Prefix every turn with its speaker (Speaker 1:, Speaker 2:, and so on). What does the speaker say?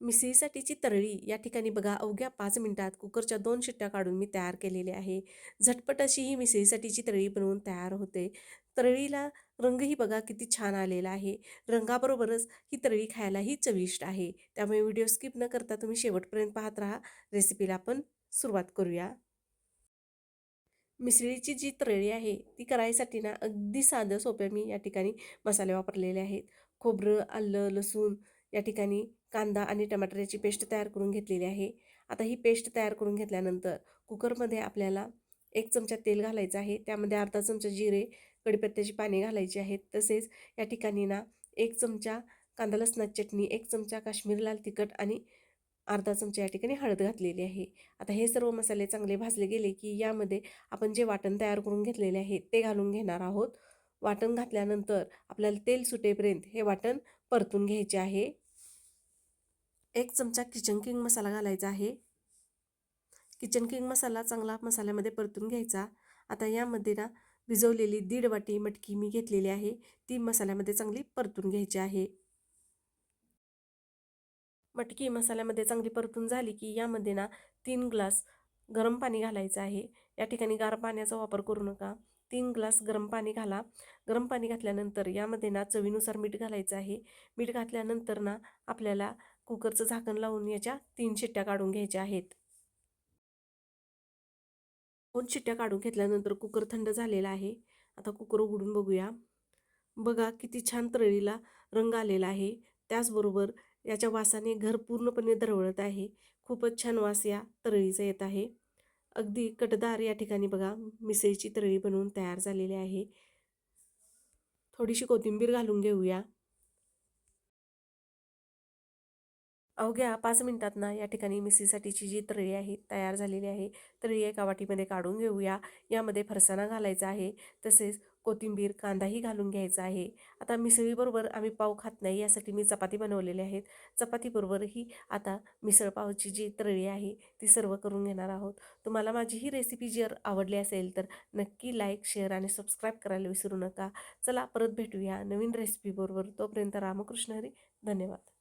Speaker 1: मिसळीसाठीची तरळी या ठिकाणी बघा अवघ्या पाच मिनिटात कुकरच्या दोन शिट्ट्या काढून मी तयार केलेली आहे. झटपट अशी ही मिसळीसाठीची तरळी बनवून तयार होते. तरळीला रंगही बघा किती छान आलेला आहे. रंगाबरोबरच ही तरळी खायलाही चविष्ट आहे. त्यामुळे व्हिडिओ स्किप न करता तुम्ही शेवटपर्यंत पाहत राहा. रेसिपीला आपण सुरुवात करूया. मिसळीची जी तरळी आहे ती करायसाठी ना अगदी साधं सोप्या मी या ठिकाणी मसाले वापरलेले आहेत. खोबरं आलं लसूण या ठिकाणी कांदा आणि टमाटराची पेस्ट तयार करून घेतलेली आहे. आता ही पेस्ट तयार करून घेतल्यानंतर कुकरमध्ये आपल्याला एक चमचा तेल घालायचं आहे. त्यामध्ये अर्धा चमचा जिरे कडीपत्त्याची पाने घालायची आहेत. तसेच या ठिकाणी ना एक चमचा कांदा लसणाची चटणी एक चमचा काश्मीर लाल तिखट आणि अर्धा चमचा या ठिकाणी हळद घातलेली आहे. आता हे सर्व मसाले चांगले भाजले गेले की यामध्ये आपण जे वाटण तयार करून घेतलेले आहे ते घालून घेणार आहोत. वाटण घातल्यानंतर आपल्याला तेल सुटेपर्यंत हे वाटण परतून घ्यायचे आहे. एक चमचा किचन किंग मसाला घालायचा आहे. किचन किंग मसाला चांगला मसाल्यामध्ये परतून घ्यायचा. आता यामध्ये ना भिजवलेली दीड वाटी मटकी मी घेतलेली आहे. ती मसाल्यामध्ये चांगली परतून घ्यायची आहे. मटकी मसाल्यामध्ये चांगली परतून झाली की यामध्ये ना तीन ग्लास गरम पाणी घालायचं आहे. या ठिकाणी गार पाण्याचा वापर करू नका. तीन ग्लास गरम पाणी घाला. गरम पाणी घातल्यानंतर यामध्ये ना चवीनुसार मीठ घालायचं आहे. मीठ घातल्यानंतर ना आपल्याला कुकरचं झाकण लावून याच्या तीन शिट्ट्या काढून घ्यायच्या आहेत. दोन शिट्ट्या काढून घेतल्यानंतर कुकर थंड झालेला आहे. आता कुकर उघडून बघूया. बघा किती छान तळीला रंग आलेला आहे. त्याचबरोबर याच्या वासाने घर पूर्णपणे दरवळत आहे. खूपच छान वास या तळीचा येत आहे. अगदी कटदार या ठिकाणी बघा मिसळीची तळी बनवून तयार झालेली आहे. थोडीशी कोथिंबीर घालून घेऊया. अवघ्या पाच मिनिटात ना या ठिकाणी मिसळीसाठीची जी तळी आहे तयार झालेली आहे तळी एका वाटीमध्ये काढून घेऊया. यामध्ये फरसाणा घालायचा आहे तसेच कोथिंबीर कांदाही घालून घ्यायचा आहे. आता मिसळीबरोबर आम्ही पाव खात नाही यासाठी मी चपाती बनवलेली आहेत. चपातीबरोबरही आता मिसळपावची जी तळी आहे ती सर्व करून घेणार आहोत. तुम्हाला माझी ही रेसिपी जर आवडली असेल तर नक्की लाईक शेअर आणि सबस्क्राईब करायला विसरू नका. चला परत भेटूया नवीन रेसिपीबरोबर. तोपर्यंत रामकृष्ण हरी. धन्यवाद.